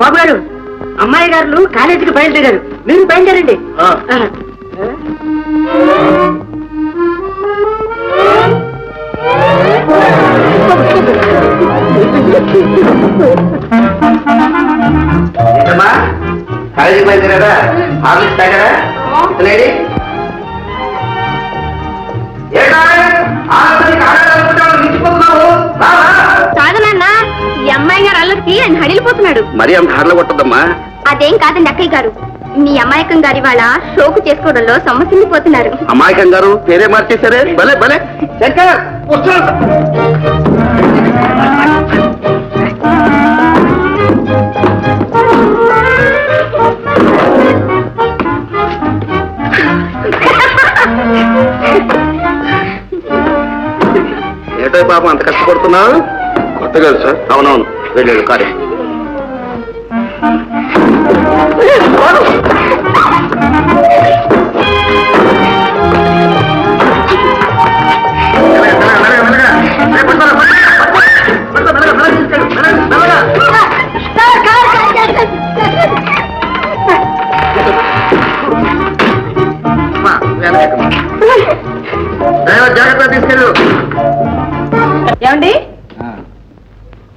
బాబు గారు అమ్మాయి గారు కాలేజీకి బయలుదేరారు. మీరు బయలుదేరండి. కాలేజీకి బయలుదేరారా? హార్లిక్స్ తాగారా? లేడీ? ఆయన హడిలిపోతున్నాడు. మరి అంత హార్లో కొట్టద్దమ్మా. అదేం కాదండి అక్కయ్య గారు. మీ అమాయకం గారి వాళ్ళ షోకు చేసుకోవడంలో సొమ్మసిల్లిపోతున్నారు. అమాయకం గారు పేరే మార్చేశారే? భలే భలే. శంకర్! ఏటో పాపం అంత కష్టపడుతున్నావు? కొత్త కదా సార్. అవునవును. వెళ్ళాడు కారే. జాగ్రత్త తీసుకెళ్ళు ఏమండి?